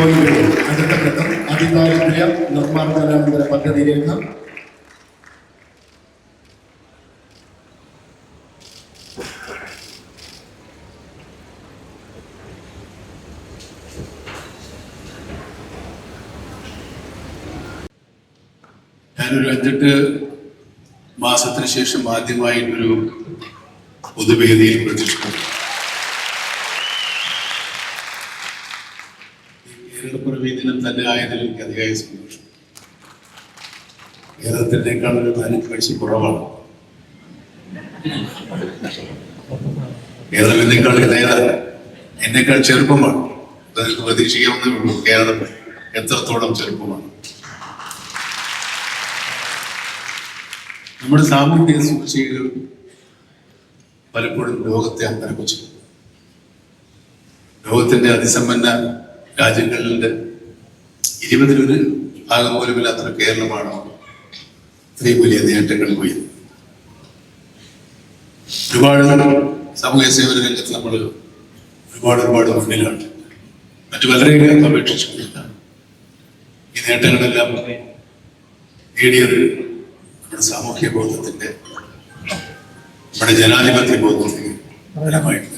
Point അടുത്ത ഘട്ടം അതിദാരിദ്ര്യ ഞാനൊരു അഞ്ചെട്ട് മാസത്തിന് ശേഷം ആദ്യമായിട്ടൊരു പൊതുവേദിയിൽ പ്രത്യക്ഷപ്പെട്ടു ദിനം തന്നെ ആയതിൽ എനിക്ക് അതിയായ സന്തോഷം. കേരളത്തിനേക്കാൾ ഒരു പതിനഞ്ച് വയസ്സ് കുറവാണ്. കേരളം എന്നേക്കാൾ ഇളയതാണ് എന്നേക്കാൾ ചെറുപ്പമാണ്. നിങ്ങൾക്ക് പ്രതീക്ഷിക്കാവുന്നേ ഉള്ളൂ. കേരളം എത്രത്തോളം ചെറുപ്പമാണ്. നമ്മുടെ സാമൂഹിക സൂചികകൾ പലപ്പോഴും ലോകത്തെ അമ്പരപ്പിച്ചു ലോകത്തിന്റെ അതിസമ്പന്ന രാജ്യങ്ങളിലെ ഇരുപതിലൊരു ഭാഗം പോലുമില്ലാത്ത കേരളമാണ്. ഇത്രയും വലിയ നേട്ടങ്ങൾ പോയി. ഒരുപാട് സാമൂഹ്യ സേവന രംഗത്ത് നമ്മൾ ഒരുപാട് ഒരുപാട് മുന്നിലാണ് മറ്റു പലരെയും അപേക്ഷിച്ചിട്ടില്ല. ഈ നേട്ടങ്ങളെല്ലാം നേടിയത് നമ്മുടെ സാമൂഹ്യ ബോധത്തിന്റെ നമ്മുടെ ജനാധിപത്യ ബോധത്തിന്റെ ഫലമായിട്ടുണ്ട്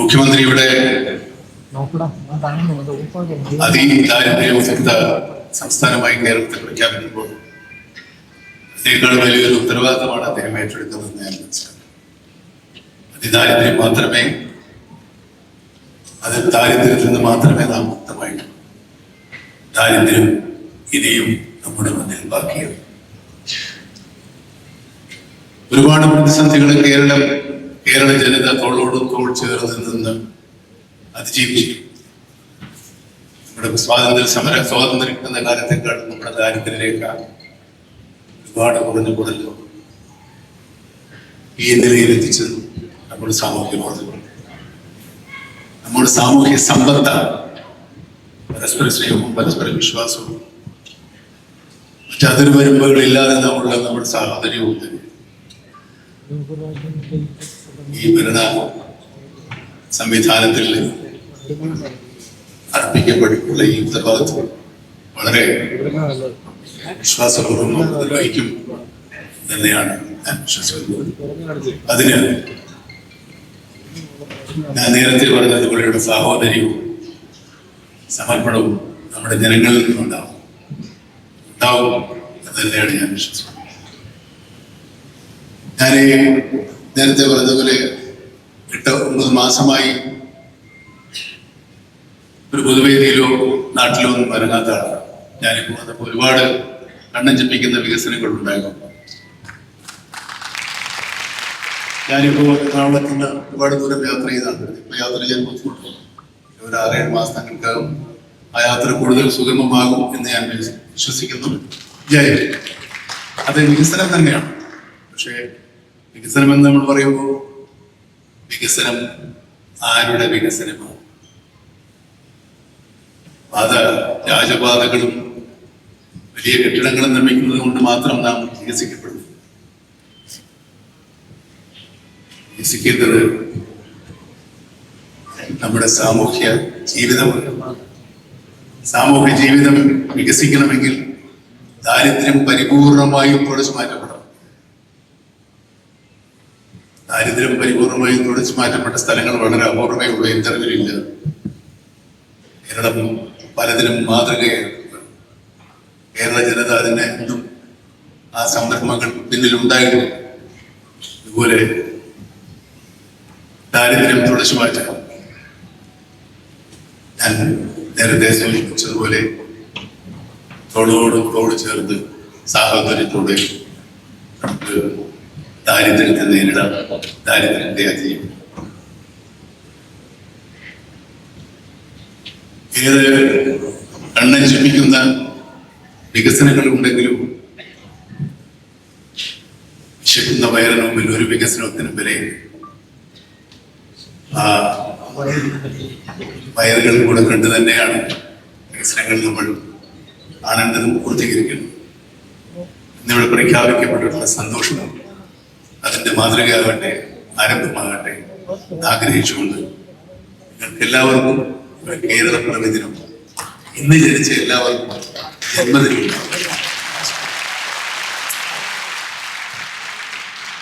മുഖ്യമന്ത്രിയുടെ ഉൾപ്പാട് അതിദാരിദ്ര്യമുക്ത സംസ്ഥാനമായി കേരളത്തെ പ്രഖ്യാപിക്കുമ്പോൾ അതിനേക്കാൾ വലിയൊരു ഉത്തരവാദിത്തമാണ് അദ്ദേഹം ഏറ്റെടുക്കുന്നതെന്ന് ഞാൻ മനസ്സിലാക്കുന്നു. അതിദാരിദ്ര്യം മാത്രമേ അത് ദാരിദ്ര്യത്തിൽ നിന്ന് മാത്രമേ നാം മുക്തമായിട്ടുള്ളൂ. ദാരിദ്ര്യം ഇനിയും നമ്മുടെ മുന്നിൽ ബാക്കിയാണ്. ഒരുപാട് പ്രതിസന്ധികൾ കേരളം കേരള ജനത തോളോട് തോൾ ചേർന്ന് നിന്ന് അതിജീവിച്ചു. നമ്മുടെ സ്വാതന്ത്ര്യ സമര സ്വാതന്ത്ര്യം എന്ന കാര്യത്തെക്കാൾ നമ്മുടെ ദാരിദ്ര്യരേഖ ഒരുപാട് കുറഞ്ഞു കുറഞ്ഞു ഈ നിലയിൽ എത്തിച്ചത് നമ്മുടെ സാമൂഹ്യ ബോധങ്ങൾ നമ്മുടെ സാമൂഹ്യ സമ്പത്താണ് പരസ്പര സ്നേഹവും പരസ്പര വിശ്വാസവും. മറ്റതിർ വരുമ്പുകളില്ലാതെ നമ്മളുടെ നമ്മുടെ സാഹോദര്യവും. ഈ ഭരണ സംവിധാനത്തിൽ അർപ്പിക്കപ്പെട്ടിട്ടുള്ള ഈ ഉത്തരവാദിത്വം വളരെ വിശ്വാസപൂർവം നിർവഹിക്കും തന്നെയാണ് ഞാൻ വിശ്വസിക്കുന്നത്. അതിന് ഞാൻ നേരത്തെ പറഞ്ഞതുപോലെയുള്ള സാഹോദര്യവും സമർപ്പണവും നമ്മുടെ ജനങ്ങളിൽ നിന്നുണ്ടാവും. ഉണ്ടാവും എന്ന് തന്നെയാണ് ഞാൻ വിശ്വസിക്കുന്നത്. ഞാൻ നേരത്തെ പറഞ്ഞതുപോലെ എട്ട് ഒമ്പത് മാസമായി ഒരു പൊതുവേദിയിലോ നാട്ടിലോ ഒന്നും വരങ്ങാത്തതാണ് ഞാനിപ്പോൾ വന്നപ്പോൾ ഒരുപാട് കണ്ണഞ്ചിപ്പിക്കുന്ന വികസനങ്ങൾ ഉണ്ടാകും ഞാനിപ്പോൾ എറണാകുളത്ത് നിന്ന് ഒരുപാട് ദൂരം യാത്ര ചെയ്താണ്. ഇപ്പൊ യാത്ര ചെയ്യാൻ ബുദ്ധിമുട്ടുണ്ട്. ഒരു ആറേഴ് മാസങ്ങൾക്കകം ആ യാത്ര കൂടുതൽ സുഗമമാകും എന്ന് ഞാൻ വിശ്വസിക്കുന്നു. ജയ അത് വികസനം തന്നെയാണ്. പക്ഷേ വികസനം എന്ന് നമ്മൾ പറയുമ്പോൾ വികസനം ആരുടെ വികസനമാണ്? പാത രാജപാതകളും വലിയ കെട്ടിടങ്ങളും നിർമ്മിക്കുന്നത് കൊണ്ട് മാത്രം നാം ചികിത്സിക്കപ്പെടുന്നു ചികിത്സിക്കേണ്ടത് നമ്മുടെ സാമൂഹ്യ ജീവിതമാണ്. സാമൂഹ്യ ജീവിതം വികസിക്കണമെങ്കിൽ ദാരിദ്ര്യം പരിപൂർണമായും തുടച്ചു മാറ്റപ്പെടണം. ദാരിദ്ര്യം പരിപൂർണമായും തുടച്ചു മാറ്റപ്പെട്ട സ്ഥലങ്ങൾ വളരെ അപൂർവമേ ഉള്ളൂ. ഇന്റർവ്യൂവില്ല കേരളം പലതിനും മാതൃകയായിരുന്നു കേരള ജനത അതിനെ ഇന്നും ആ സംരംഭങ്ങൾ പിന്നിലുണ്ടായിരുന്നു. ഇതുപോലെ ദാരിദ്ര്യം തുടച്ചു മാറ്റാൻ ഞാൻ നേരത്തെ സൂചിപ്പിച്ചതുപോലെ തോളോട് തോട് ചേർന്ന് സാഹോദര്യത്തോടെ നമുക്ക് ദാരിദ്ര്യത്തെ നേരിടാം. ദാരിദ്ര്യത്തെ അതിജീവിക്കാം. ഏത് കണ്ണഞ്ചിപ്പിക്കുന്ന വികസനങ്ങൾ ഉണ്ടെങ്കിലും വിശക്കുന്ന വയറിന് മുമ്പിൽ ഒരു വികസനത്തിനും വിലയില്ല ആ വയറുകൾ കൂടെ കണ്ടു തന്നെയാണ് വികസനങ്ങൾ നമ്മൾ ആനന്ദം പൂർത്തീകരിക്കുന്നത്. ഇന്നിവിടെ പ്രഖ്യാപിക്കപ്പെട്ടിട്ടുള്ള സന്തോഷം അതിന്റെ മാതൃകയാകട്ടെ ആരംഭമാകട്ടെ ആഗ്രഹിച്ചുകൊണ്ട് നിങ്ങൾക്ക് എല്ലാവർക്കും കേരള പിറവി ദിനം ഇന്ന് ജനിച്ച എല്ലാവർക്കും ജന്മദിനം